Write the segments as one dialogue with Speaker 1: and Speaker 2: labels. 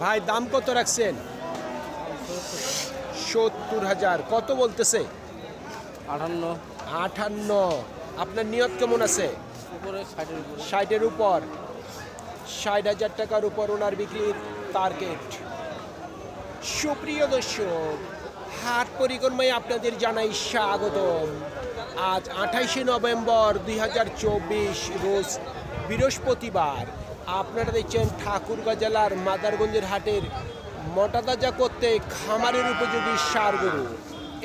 Speaker 1: ভাই দাম কত রাখছেন? সত্তর হাজার। কত বলতেছে?
Speaker 2: আটান্ন।
Speaker 1: আটান্ন। আপনার নিয়ত কেমন আছে?
Speaker 2: ষাটের
Speaker 1: ষাটের উপর। ষাট হাজার টাকার উপর ওনার বিক্রির টার্গেট সুপ্রিয় দর্শক হাট পরিক্রমায় আপনাদের জানাই স্বাগতম। আজ আঠাইশে নভেম্বর দুই হাজার চব্বিশ রোজ বৃহস্পতিবার। আপনারা দেখছেন ঠাকুরগাঁ জেলার মাদারগঞ্জের হাটের মোটাতাজা করতে খামারের উপযোগী সার গরু।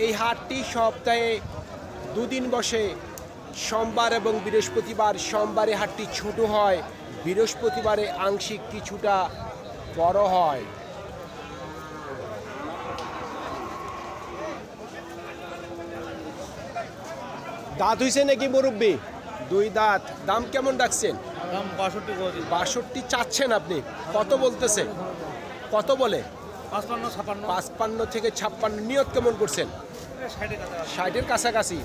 Speaker 1: এই হাটটি সপ্তাহে দুদিন বসে, সোমবার এবং বৃহস্পতিবার সোমবারে হাটটি ছোট হয়, বৃহস্পতিবারে আংশিক কিছুটা বড় হয়। দাঁত হইছে নাকি মুরব্বী? দুই দাঁত। দাম কেমন
Speaker 2: দাম বাষট্টি
Speaker 1: চাচ্ছেন আপনি? কত বলতেছে? কত বলে?
Speaker 2: পাঁচপান্ন
Speaker 1: থেকে ছাপ্পান্ন। নিয়ত কেমন করছেন?
Speaker 2: ষাটের
Speaker 1: কাছাকাছি।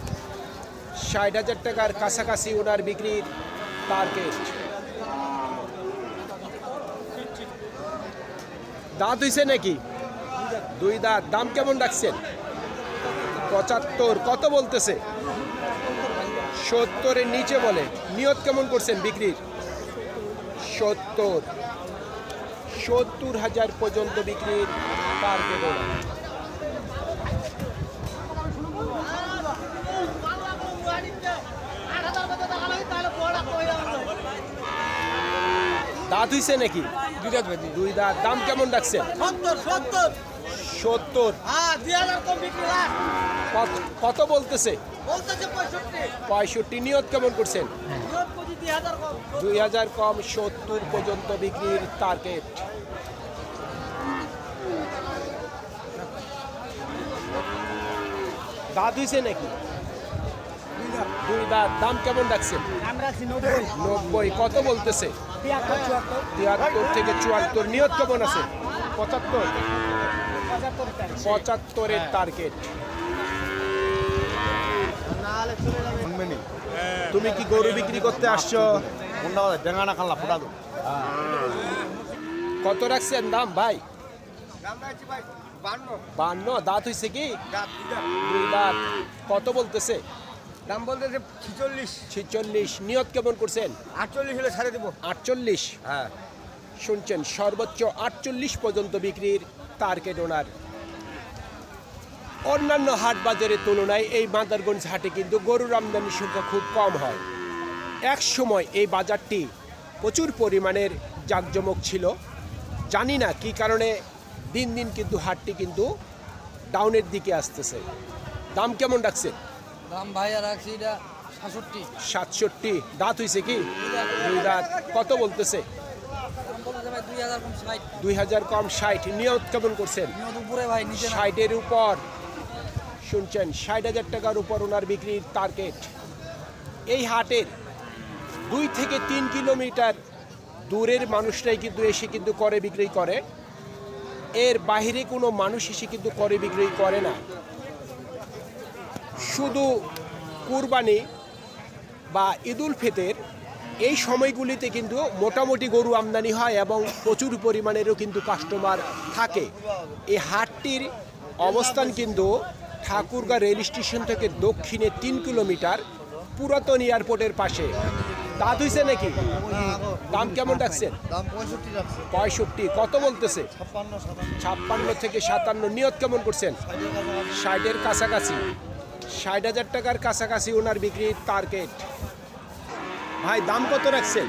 Speaker 1: ষাট হাজার টাকার কাছাকাছি ওনার বিক্রির টার্গেট দাঁত হইছে নাকি? দুই দাঁত। দাম কেমন রাখছেন? পঁচাত্তর। কত বলতেছে? সত্তরের নিচে বলে। নিয়ত কেমন করছেন বিক্রির? সত্তর। সত্তর হাজার পর্যন্ত বিক্রির টার্গেট দাঁত হইছে নাকি?
Speaker 2: দুই রাত বেদি
Speaker 1: দুই দাঁত দাম কেমন রাখছেন
Speaker 3: সত্তর হ্যাঁ
Speaker 1: কত- বলতেছে?
Speaker 3: পঁয়ষট্টি।
Speaker 1: নিয়ত কেমন করছেন?
Speaker 3: দুই হাজার কম।
Speaker 1: সত্তর পর্যন্ত বিক্রির টার্গেট দাঁত হইছে নাকি? দুই দাঁত দাম কেমন রাখছেন?
Speaker 3: নব্বই।
Speaker 1: কত বলতেছে?
Speaker 3: তিয়াত্তর
Speaker 1: থেকে চুয়াত্তর। নিয়ত কেমন আছে? পঁচাত্তর?
Speaker 3: পঁচাত্তর
Speaker 1: পঁচাত্তরের টার্গেট
Speaker 3: নাহলে
Speaker 1: তুমি কি গরু বিক্রি করতে আসছো?
Speaker 2: ডেঙ্গানা খাল্লা ফোটা দো।
Speaker 1: কত রাখছেন দাম ভাই?
Speaker 3: বান্ন।
Speaker 1: দাঁত হইছে কি? দুই দাঁত। কত বলতেছে?
Speaker 3: দাম বলতেছে ছিচল্লিশ।
Speaker 1: ছিচল্লিশ। নিয়ত কেমন করছেন?
Speaker 3: আটচল্লিশ হলে ছাড়ে দেবো।
Speaker 1: আটচল্লিশ?
Speaker 3: হ্যাঁ।
Speaker 1: শুনছেন সর্বোচ্চ আটচল্লিশ পর্যন্ত বিক্রির টার্গেট ওনার অন্যান্য হাট বাজারের তুলনায় এই মাদারগঞ্জ হাটে কিন্তু গরুর আমদানির সংখ্যা খুব কম হয়। এক সময় এই বাজারটি প্রচুর পরিমাণের জাঁকজমক ছিল। জানি না কি কারণে দিন দিন কিন্তু হাটটি কিন্তু ডাউনের দিকে আসতেছে। দাম কেমন রাখছে
Speaker 2: দাম ভাই আর রাখছি এটা সাতষট্টি।
Speaker 1: সাতষট্টি। দাঁত হইছে কি? দুই দাঁত। কত বলতেছে?
Speaker 2: দুই হাজার কম ষাট।
Speaker 1: নিয়ত কেমন করছেন?
Speaker 2: নিয়ত উপরে ভাই নিচে না।
Speaker 1: ষাটের উপর। শুনছেন ষাট হাজার টাকার উপর ওনার বিক্রির টার্গেট এই হাটের দুই থেকে তিন কিলোমিটার দূরের মানুষরাই কিন্তু এসে কিন্তু করে বিক্রি করে। এর বাইরে কোনো মানুষ এসে কিন্তু করে বিক্রি করে না। শুধু কুরবানি বা ঈদুল ফিতের এই সময়গুলিতে কিন্তু মোটামুটি গরু আমদানি হয় এবং প্রচুর পরিমাণেরও কিন্তু কাস্টমার থাকে। এই হাটটির অবস্থান কিন্তু ঠাকুরগাঁ রেল স্টেশন থেকে দক্ষিণে তিন কিলোমিটার পুরাতন এয়ারপোর্টের পাশে। দাঁত হইছে নাকি? দাম কেমন রাখছেন?
Speaker 3: পঁয়ষট্টি
Speaker 1: কত বলতেছে?
Speaker 3: ছাপ্পান্ন
Speaker 1: থেকে সাতান্ন নিয়ত কেমন করছেন? ষাটের কাছাকাছি। ষাট হাজার টাকার কাছাকাছি ওনার বিক্রির টার্গেট। ভাই দাম কত রাখছেন?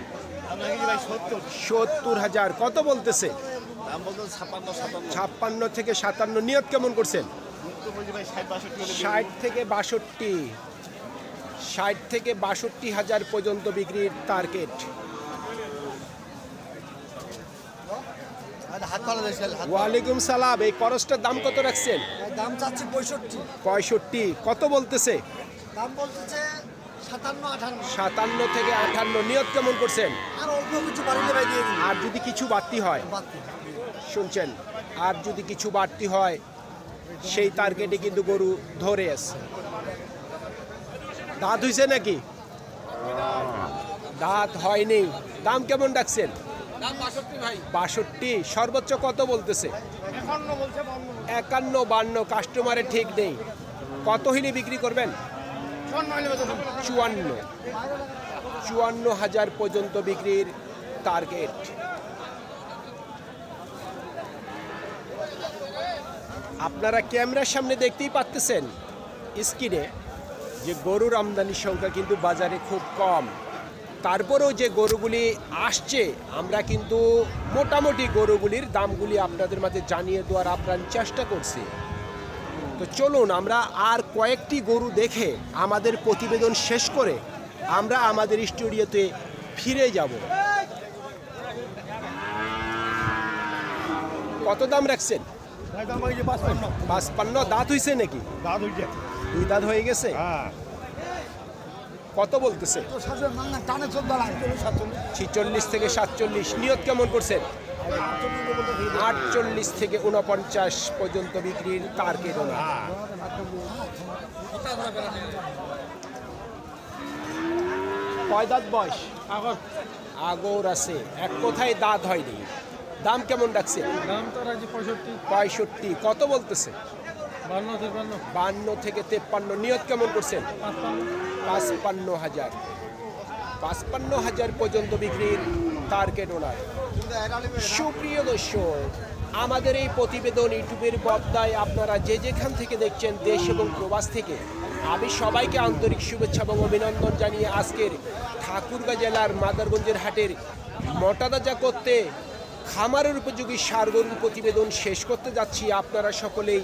Speaker 3: সত্তর।
Speaker 1: হাজার। কত বলতেছে?
Speaker 3: ছাপ্পান্ন
Speaker 1: থেকে সাতান্ন। নিয়ত কেমন করছেন?
Speaker 3: ষাট
Speaker 1: থেকে বাষট্টি। ষাট থেকে বাষট্টি হাজার পর্যন্ত বিক্রির টার্গেট। ওয়ালাইকুম সালাম এই করসটার দাম কত রাখছেন?
Speaker 3: দাম চাচ্ছি পঁয়ষট্টি।
Speaker 1: পঁয়ষট্টি কত বলতেছে?
Speaker 3: দাম বলতেছে সাতান্ন
Speaker 1: থেকে আটান্ন নিয়ত কেমন করছেন?
Speaker 3: আর অল্প কিছু বাড়িলে ভাই দিয়ে দিন
Speaker 1: আর যদি কিছু বাড়তি হয়? শুনছেন আর যদি কিছু বাড়তি হয় সেই টার্গেটে কিন্তু গরু ধরে আসছে দাঁত হইছে নাকি? দাঁত হয়নি। দাম কেমন ডাকছেন
Speaker 2: বাষট্টি
Speaker 1: সর্বোচ্চ কত বলতেছে? একান্ন বান্ন কাস্টমারের ঠিক নেই। কত হইলে বিক্রি করবেন? চুয়ান্ন চুয়ান্ন। হাজার পর্যন্ত বিক্রির টার্গেট আপনারা ক্যামেরার সামনে দেখতেই পাচ্তেছেন স্ক্রিনে যে গরুর আমদানির সংখ্যা কিন্তু বাজারে খুব কম। তারপরেও যে গরুগুলি আসছে আমরা কিন্তু মোটামুটি গরুগুলির দামগুলি আপনাদের মাঝে জানিয়ে দেওয়ার আপ্রাণ চেষ্টা করছি। তো চলুন আমরা আর কয়েকটি গরু দেখে আমাদের প্রতিবেদন শেষ করে আমরা আমাদের স্টুডিওতে ফিরে যাব। কত দাম রাখছেন? পাঁচপান্ন। দাঁত হইছে নাকি? দাঁত দুই দাঁত হয়ে গেছে? কত বলতেছে? ছিচল্লিশ থেকে সাতচল্লিশ। নিয়ত কেমন করছেন? আটচল্লিশ থেকে উনপঞ্চাশ পর্যন্ত বিক্রির টার্গেট ওনার। কয় দাঁত বয়স? আগর। আছে। এক কোথায় দাঁত হয়নি। দাম কেমন ডাকছে
Speaker 4: দাম তো পঁয়ষট্টি।
Speaker 1: পঁয়ষট্টি। কত বলতেছে?
Speaker 4: বান্ন
Speaker 1: থেকে তেপ্পান্ন। নিয়ত কেমন করছেন? পাঁচপান্ন হাজার। পাঁচপান্ন হাজার পর্যন্ত বিক্রির টার্গেট ওনার। সুপ্রিয় দর্শক, আমাদের এই প্রতিবেদন ইউটিউবের বদ্দায় আপনারা যে যেখান থেকে দেখছেন দেশ এবং প্রবাস থেকে, আমি সবাইকে আন্তরিক শুভেচ্ছা এবং অভিনন্দন জানিয়ে আজকের ঠাকুরগাঁ জেলার মাদারগঞ্জের হাটের মটাদাজা করতে খামারের উপযোগী সারগরুর প্রতিবেদন শেষ করতে যাচ্ছি। আপনারা সকলেই